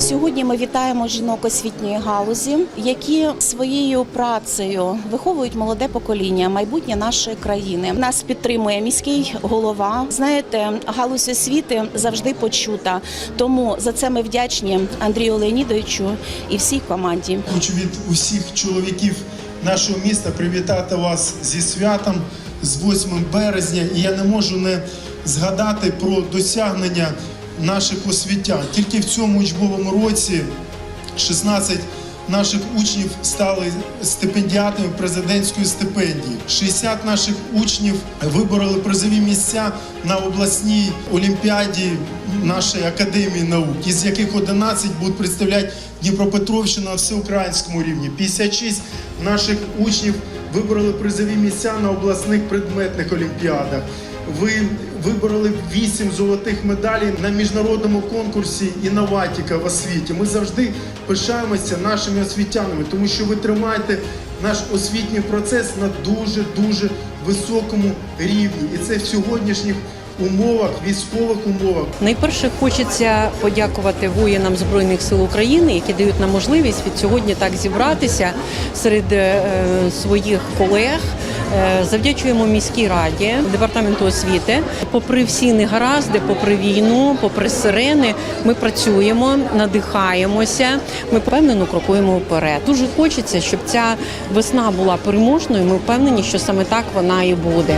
Сьогодні ми вітаємо жінок освітньої галузі, які своєю працею виховують молоде покоління, майбутнє нашої країни. Нас підтримує міський голова. Знаєте, галузь освіти завжди почута. Тому за це ми вдячні Андрію Леонідовичу і всій команді. Хочу від усіх чоловіків нашого міста привітати вас зі святом з 8 березня. І я не можу не згадати про досягнення наших освітян. Тільки в цьому учбовому році 16 наших учнів стали стипендіатами президентської стипендії. 60 наших учнів вибороли призові місця на обласній олімпіаді нашої академії наук, із яких 11 будуть представляти Дніпропетровщину на всеукраїнському рівні. 56 наших учнів вибороли призові місця на обласних предметних олімпіадах. Ви вибороли 8 золотих медалей на міжнародному конкурсі інноватіка в освіті. Ми завжди пишаємося нашими освітянами, тому що ви тримаєте наш освітній процес на дуже дуже високому рівні, і це в сьогоднішніх умовах, військових умовах. Найперше хочеться подякувати воїнам збройних сил України, які дають нам можливість від сьогодні так зібратися серед е, своїх колег. Е, Завдячуємо міській раді, департаменту освіти. Попри всі негаразди, попри війну, попри сирени, ми працюємо, надихаємося. Ми впевнено крокуємо вперед. Дуже хочеться, щоб ця весна була переможною. Ми впевнені, що саме так вона і буде.